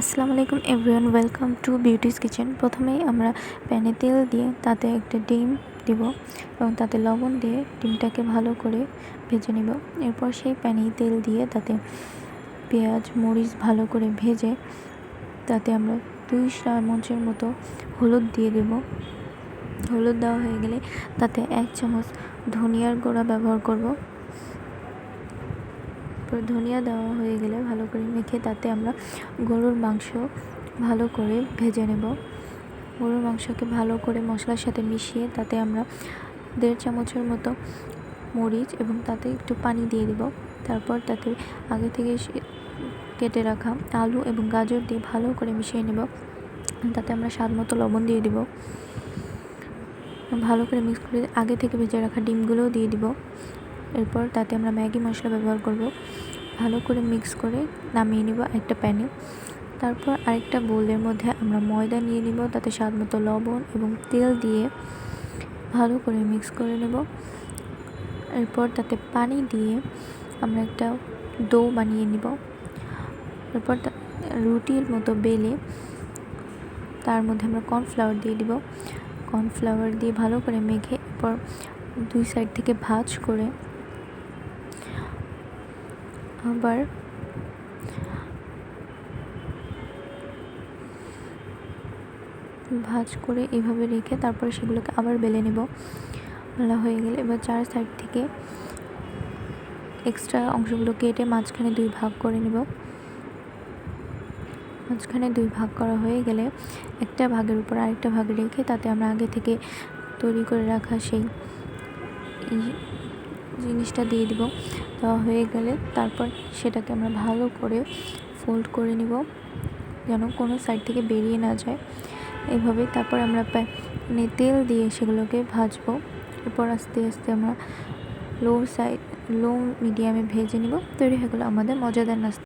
আসসালামু আলাইকুম everyone welcome to Beauty's kitchen প্রথমেই আমরা প্যানে তেল দিয়ে তাতে একটা ডিম দিব এবং তাতে লবণ দিয়ে ডিমটাকে ভালো করে ভেজে নেব। এরপর সেই প্যানেই তেল দিয়ে তাতে পেঁয়াজ, মরিচ ভালো করে ভেজে তাতে আমরা দুই চামচের মতো হলুদ দিয়ে দেব। হলুদ দেওয়া হয়ে গেলে তাতে এক চামচ ধনিয়ার গুঁড়া ব্যবহার করব। তারপর ধনিয়া দেওয়া হয়ে গেলে ভালো করে মেখে তাতে আমরা গরুর মাংস ভালো করে ভেজে নেব। গরুর মাংসকে ভালো করে মশলার সাথে মিশিয়ে তাতে আমরা দেড় চামচের মতো মরিচ এবং তাতে একটু পানি দিয়ে দেব। তারপর তাতে আগে থেকে কেটে রাখা আলু এবং গাজর দিয়ে ভালো করে মিশিয়ে নেব। তাতে আমরা স্বাদ মতো লবণ দিয়ে দিব। ভালো করে মিক্স করে আগে থেকে ভেজে রাখা ডিমগুলোও দিয়ে দিব। এরপর তাতে আমরা ম্যাগি মশলা ব্যবহার করব। ভালো করে মিক্স করে নামিয়ে নিব একটা প্যানে। তারপর আরেকটা বোলের মধ্যে আমরা ময়দা নিয়ে নিব, তাতে স্বাদ মতো লবণ এবং তেল দিয়ে ভালো করে মিক্স করে নেব। এরপর তাতে পানি দিয়ে আমরা একটা ডো বানিয়ে নিব। এরপর রুটির মতো বেলে তার মধ্যে আমরা কর্নফ্লাওয়ার দিয়ে দিব। কর্নফ্লাওয়ার দিয়ে ভালো করে মেখে এরপর দুই সাইড থেকে ভাজ করে আবার ভাজ করে এভাবে রেখে তারপরে সেগুলোকে আবার বেলে নেব। বেলা হয়ে গেলে এবার চার সাইড থেকে এক্সট্রা অংশগুলো কেটে মাঝখানে দুই ভাগ করে নেব। মাঝখানে দুই ভাগ করা হয়ে গেলে একটা ভাগের উপর আরেকটা ভাগ রেখে তাতে আমরা আগে থেকে তৈরি করে রাখা সেই জিনিসটা দিয়ে দিব। দেওয়া হয়ে গেলে তারপর সেটাকে আমরা ভালো করে ফোল্ড করে নিব, যেন কোনো সাইড থেকে বেরিয়ে না যায়। এভাবে তারপর আমরা মানে তেল দিয়ে সেগুলোকে ভাজবো। এরপর আস্তে আস্তে আমরা লো সাইড লো মিডিয়ামে ভেজে নিব। তৈরি হয়ে গেলো আমাদের মজাদার নাস্তা।